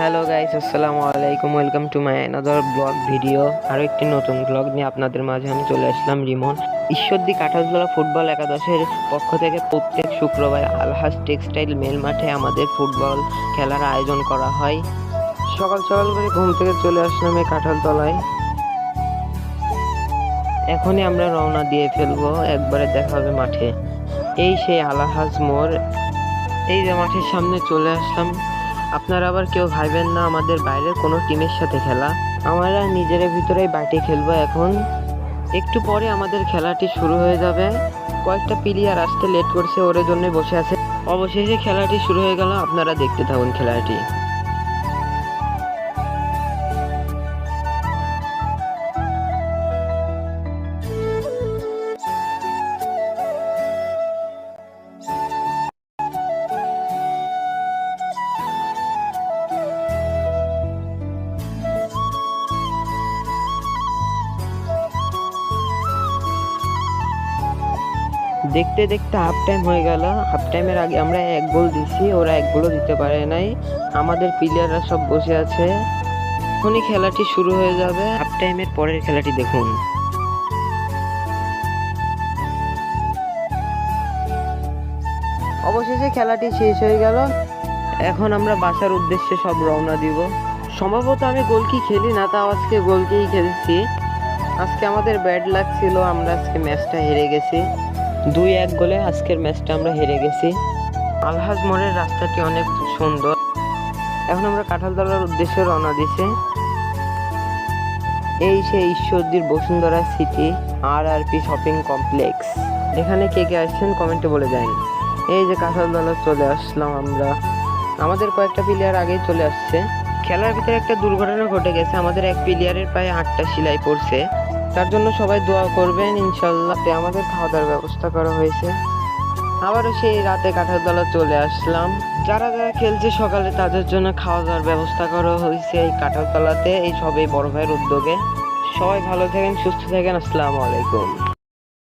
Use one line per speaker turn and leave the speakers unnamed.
Hello guys আসসালামু আলাইকুম welcome to my another blog video আরও একটি নতুন ব্লগ নিয়ে আপনাদের মাঝে আমি চলে আসলাম রিমন। ঈশ্বরদী কাঠালতলা ফুটবল একাদশের পক্ষ থেকে প্রত্যেক শুক্রবার আলহাজ টেক্সটাইল মেল মাঠে আমাদের ফুটবল খেলার আয়োজন করা হয়। সকাল সকাল করে ঘুম থেকে চলে আসলাম এই কাঁঠালতলায়। এখনই আমরা রওনা দিয়ে ফেলব, একবারে দেখা হবে মাঠে। এই সেই আলাহাজ মোড়। এই যে মাঠের সামনে চলে আসলাম। আপনারা আবার কেউ ভাইবেন না আমাদের বাইরের কোনো টিমের সাথে খেলা? আমরা নিজের ভিতরেই বাটি খেলব এখন। একটু পরে আমাদের খেলাটি শুরু হয়ে যাবে। কয়েকটা প্লেয়ার আসতে লেট করছে ওর জন্য বসে আছে। অবশেষে খেলাটি শুরু হয়ে গেল। আপনারা দেখতে থাকুন খেলাটি। দেখতে দেখতে হাফ টাইম হয়ে গেল। হাফ টাইমের আগে আমরা এক গোল দিছি ওরা এক গোলও দিতে পারে নাই। আমাদের প্লেয়াররা সব বসে আছে। এখনই খেলাটি শুরু হয়ে যাবে। হাফ টাইমের পরের খেলাটি দেখুন। অবশেষে খেলাটি শেষ হয়ে গেল। এখন আমরা বাসার উদ্দেশ্যে সব রওনা দিব। সম্ভবত আমি গোলকি খেলি না, তাও আজকে গোলকেই খেলছি। আজকে আমাদের ব্যাড লাক ছিল, আমরা আজকে ম্যাচটা হেরে গেছি। দুই এক গোলে আজকের ম্যাচটা আমরা হেরে গেছি। আলহাজ মোড়ের রাস্তাটি অনেক সুন্দর। এখন আমরা কাঁঠালতলার উদ্দেশ্যে রওনা দিছি। এই সেই ঈশ্বরদীর বসুন্ধরা সিটি আর আর পি শপিং কমপ্লেক্স। এখানে কে কে আসছেন কমেন্টে বলে যান এই যে কাঁঠালতলা চলে আসলাম আমরা। আমাদের কয়েকটা প্লেয়ার আগেই চলে আসছে। খেলার ভিতরে একটা দুর্ঘটনা ঘটে গেছে। আমাদের এক প্লেয়ারের পায়ে আটটা সেলাই পড়ছে। তার জন্য সবাই দোয়া করবেন, ইনশাল্লাহ। আমাদের খাওয়া দাওয়ার ব্যবস্থা করা হয়েছে। আবারও সেই রাতে কাঁঠালতলা চলে আসলাম। যারা যারা খেলছে সকালে, তাদের জন্য খাওয়া দাওয়ার ব্যবস্থা করা হয়েছে এই কাঁঠালতলাতে এই সবই বড় ভাইয়ের উদ্যোগে। সবাই ভালো থাকেন, সুস্থ থাকেন। আসসালামু আলাইকুম।